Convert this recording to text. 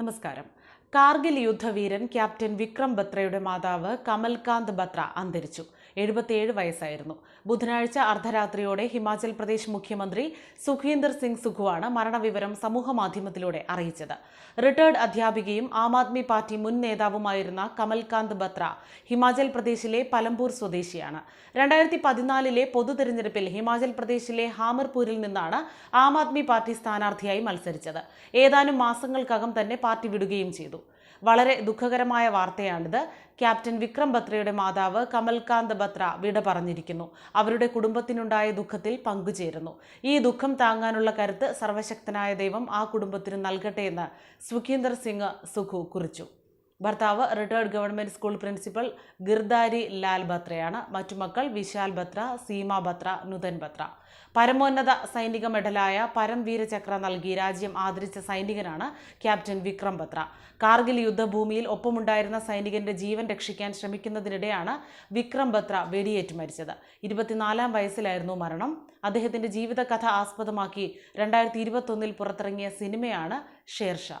നമസ്കാരം. കാർഗിൽ യുദ്ധവീരൻ ക്യാപ്റ്റൻ വിക്രം ബത്രയുടെ മാതാവ് കമൽകാന്ത് ബത്ര അന്തരിച്ചു. എഴുപത്തിയേഴ് വയസ്സായിരുന്നു. ബുധനാഴ്ച അർദ്ധരാത്രിയോടെ ഹിമാചൽ പ്രദേശ് മുഖ്യമന്ത്രി സുഖീന്ദർ സിംഗ് സുഖുവാണ് മരണവിവരം സമൂഹമാധ്യമത്തിലൂടെ അറിയിച്ചത്. റിട്ടയർഡ് അധ്യാപികയും ആം ആദ്മി പാർട്ടി മുൻ നേതാവുമായിരുന്ന കമൽകാന്ത് ബത്ര ഹിമാചൽ പ്രദേശിലെ പലംപൂർ സ്വദേശിയാണ്. രണ്ടായിരത്തി പതിനാലിലെ പൊതു തെരഞ്ഞെടുപ്പിൽ ഹിമാചൽ പ്രദേശിലെ ഹാമർപൂരിൽ നിന്നാണ് ആം ആദ്മി പാർട്ടി സ്ഥാനാർത്ഥിയായി മത്സരിച്ചത്. ഏതാനും മാസങ്ങൾക്കകം തന്നെ പാർട്ടി വിടുകയും ചെയ്തു. വളരെ ദുഃഖകരമായ വാർത്തയാണിത്. ക്യാപ്റ്റൻ വിക്രം ബത്രയുടെ മാതാവ് കമൽകാന്ത് ബത്ര വിട പറഞ്ഞിരിക്കുന്നു. അവരുടെ കുടുംബത്തിനുണ്ടായ ദുഃഖത്തിൽ പങ്കുചേരുന്നു. ഈ ദുഃഖം താങ്ങാനുള്ള കരുത്ത് സർവശക്തനായ ദൈവം ആ കുടുംബത്തിന് നൽകട്ടെ എന്ന് സുഖീന്ദർ സിംഗ് സുഖു കുറിച്ചു. ഭർത്താവ് retired government school principal Girdhari Lal ബത്രയാണ്. മറ്റു മക്കൾ വിശാൽ ബത്ര സീമ ബത്ര നുതൻ ബത്ര. പരമോന്നത സൈനിക മെഡലായ പരംവീര ചക്ര നൽകി രാജ്യം ആദരിച്ച സൈനികനാണ് ക്യാപ്റ്റൻ വിക്രം ബത്ര. കാർഗിൽ യുദ്ധഭൂമിയിൽ ഒപ്പമുണ്ടായിരുന്ന സൈനികന്റെ ജീവൻ രക്ഷിക്കാൻ ശ്രമിക്കുന്നതിനിടെയാണ് വിക്രം ബത്ര വെടിയേറ്റ് മരിച്ചത്. ഇരുപത്തിനാലാം വയസ്സിലായിരുന്നു മരണം. അദ്ദേഹത്തിന്റെ ജീവിതകഥ ആസ്പദമാക്കി രണ്ടായിരത്തി ഇരുപത്തൊന്നിൽ പുറത്തിറങ്ങിയ സിനിമയാണ് ഷേർഷാ.